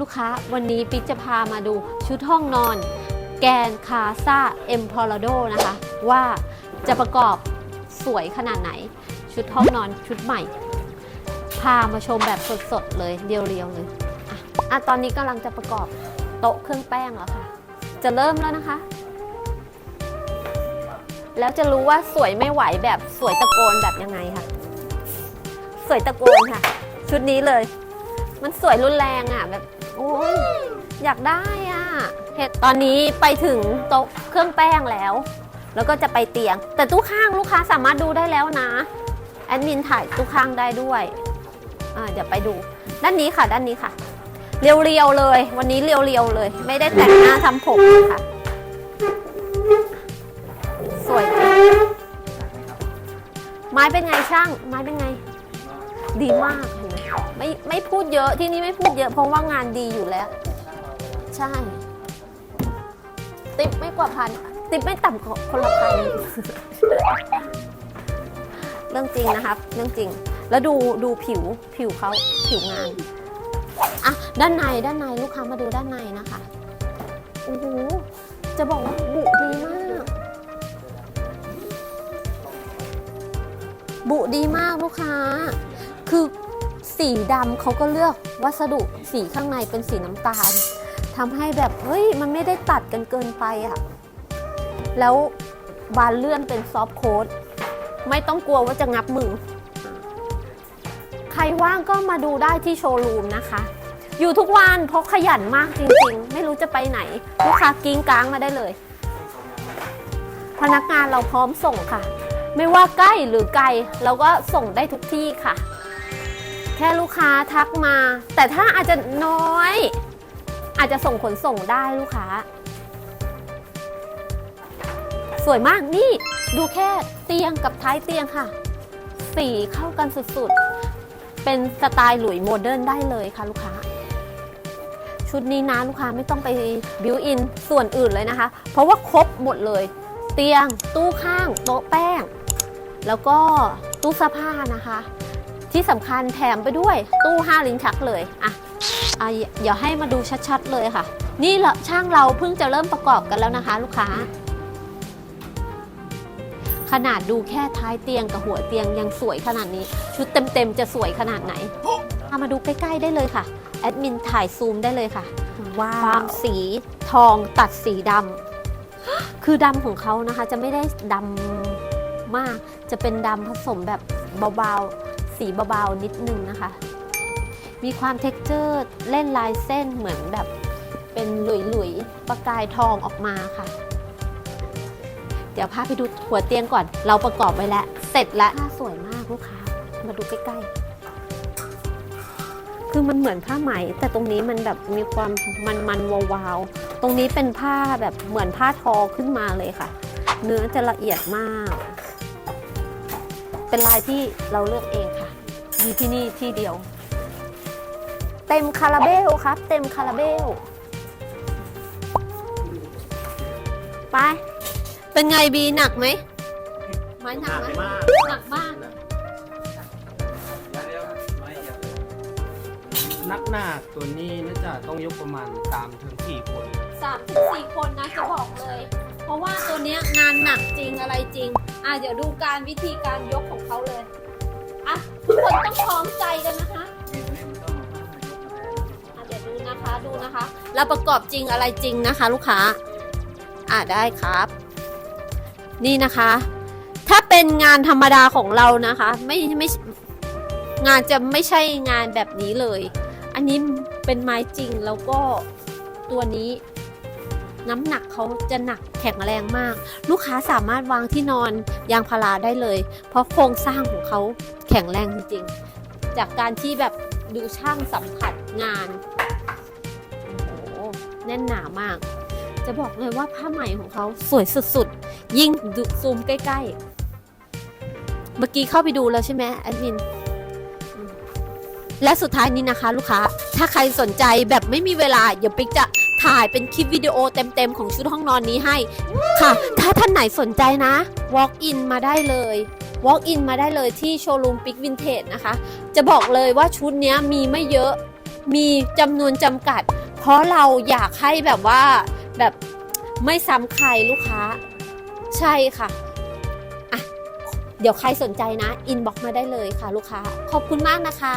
ลูกค้าวันนี้ปิ๊กจะพามาดูชุดห้องนอน แกนคาซาเอ็มพอลาโดนะคะ ว่าจะประกอบสวยขนาดไหน ชุดห้องนอนชุดใหม่ พามาชมแบบสดๆเลยเรียวๆเลยอะอะตอนนี้กำลังจะประกอบโต๊ะเครื่องแป้งแล้วค่ะ จะเริ่มแล้วนะคะ แล้วจะรู้ว่าสวยไม่ไหวแบบสวยตะโกนแบบยังไงค่ะ สวยตะโกนค่ะ ชุดนี้เลย มันสวยรุนแรงอะแบบ โอ้ยอยากได้อะเห็นตอนนี้ไปถึงโต๊ะเครื่องแป้งแล้ว แล้วก็จะไปเตียง แต่ตู้ข้างลูกค้าสามารถดูได้แล้วนะแอดมินถ่ายตู้ข้างได้ด้วยอ่าเดี๋ยวไปดู ด้านนี้ค่ะ ด้านนี้ค่ะ เรียวๆเลย วันนี้เรียวๆเลย ไม่ได้แต่งหน้าทำผมค่ะสวยจริงไม้เป็นไงช่าง ไม้เป็นไง ดีมาก ไมไม่ไม่พูดเยอะที่นี่ไม่พูดเยอะเพราะว่างานดีอยู่แล้ว ใช่ ติปไม่กว่าพัน ติปไม่ต่ำกว่าคนละพัน เรื่องจริงนะครับ เรื่องจริง แล้วดูดูผิวผิวเขาผิวงานอะด้านในด้านในลูกค้ามาดูด้านในนะคะโอ้โหจะบอกว่าบุดีมาก บุดีมากลูกค้า คือ สีดำเขาก็เลือกวัสดุสีข้างในเป็นสีน้ำตาลทำให้แบบเฮ้ยมันไม่ได้ตัดกันเกินไปอะ่ะ แล้วบานเลื่อนเป็นซอฟโค้ดไม่ต้องกลัวว่าจะงับมือ ใครว่างก็มาดูได้ที่โชว์รูมนะคะ อยู่ทุกวันเพราะขยันมากจริงๆ ไม่รู้จะไปไหน ลูกค้ากิ้งก้างมาได้เลย พนักงานเราพร้อมส่งค่ะ ไม่ว่าใกล้หรือไกลเราก็ส่งได้ทุกที่ค่ะ แค่ลูกค้าทักมา แต่ถ้าอาจจะน้อย อาจจะส่งขนส่งได้ลูกค้า สวยมากนี่ดูแค่เตียงกับท้ายเตียงค่ะ สีเข้ากันสุดๆ เป็นสไตล์หลุยโมเดิร์นได้เลยค่ะลูกค้า ชุดนี้นะลูกค้าไม่ต้องไปบิวอินส่วนอื่นเลยนะคะ เพราะว่าครบหมดเลย เตียงตู้ข้าง โต๊ะแป้ง แล้วก็ตู้เสื้อผ้านะคะ ที่สำคัญแถมไปด้วยตู้ห้าลิ้นชักเลยอะอะเดี๋ยวให้มาดูชัดๆเลยค่ะ นี่แหละช่างเราเพิ่งจะเริ่มประกอบกันแล้วนะคะ ลูกค้า ขนาดดูแค่ท้ายเตียงกับหัวเตียงยังสวยขนาดนี้ ชุดเต็มๆจะสวยขนาดไหนเอามาดูใกล้ๆได้เลยค่ะ แอดมินถ่ายซูมได้เลยค่ะว้าความสีทองตัดสีดำคือดำของเขานะคะ จะไม่ได้ดำมากจะเป็นดำผสมแบบเบาๆ สีเบาๆนิดนึงนะคะ มีความเท็กเจอร์เล่นลายเส้นเหมือนแบบเป็นหลุยๆประกายทองออกมาค่ะ เดี๋ยวพาไปดูหัวเตียงก่อน เราประกอบไว้แล้ว เสร็จแล้วผ้าสวยมากลูกค้า มาดูใกล้ๆ คือมันเหมือนผ้าไหม แต่ตรงนี้มันแบบมีความมันมันๆวาวๆ ตรงนี้เป็นผ้าแบบเหมือนผ้าทอขึ้นมาเลยค่ะ เนื้อจะละเอียดมาก เป็นลายที่เราเลือกเองค่ะ มีที่นี่ที่เดียว เต็มคาราเบลครับ เต็มคาราเบล ไป เป็นไงบีหนักไหมไม้หนักไหมหนักมากนักหนาตัวนี้น่าจะต้องยกประมาณ3ถึง4คนสามถึงสี่คนนะจะบอกเลย เพราะว่าตัวเนี้ยงานหนักจริงอะไรจริง อะเดี๋ยวดูการวิธีการยกของเขาเลยอะ ทุกคนต้องพร้อมใจกันนะคะอะเดี๋ยวดูนะคะดูนะคะแล้วประกอบจริงอะไรจริงนะคะ ลูกค้า อะได้ครับ นี่นะคะ ถ้าเป็นงานธรรมดาของเรานะคะ ไม่ไม่งานจะไม่ใช่งานแบบนี้เลย อันนี้เป็นไม้จริงแล้วก็ตัวนี้ น้ำหนักเขาจะหนักแข็งแรงมาก ลูกค้าสามารถวางที่นอนยางพาราได้เลย เพราะโครงสร้างของเขาแข็งแรงจริงๆ จากการที่แบบดูช่างสัมผัสงานโอ้โหแน่นหนามาก จะบอกเลยว่าผ้าไหมของเขาสวยสุดๆ ยิ่งดูซูมใกล้ๆ เมื่อกี้เข้าไปดูแล้วใช่ไหมแอดมินและสุดท้ายนี้นะคะ ลูกค้า ถ้าใครสนใจแบบไม่มีเวลาเดี๋ยวปิกจะ ถ่ายเป็นคลิปวิดีโอเต็มๆ ของชุดห้องนอนนี้ให้ ค่ะ ถ้าท่านไหนสนใจนะ walk in มาได้เลย walk in มาได้เลยที่โชว์รูมปิกวินเทจนะคะ จะบอกเลยว่าชุดนี้มีไม่เยอะมีจำนวนจำกัด เพราะเราอยากให้แบบว่าแบบไม่ซ้ำใครลูกค้า ใช่ค่ะเดี๋ยวใครสนใจนะ อินบ็อกมาได้เลยค่ะลูกค้า ขอบคุณมากนะคะ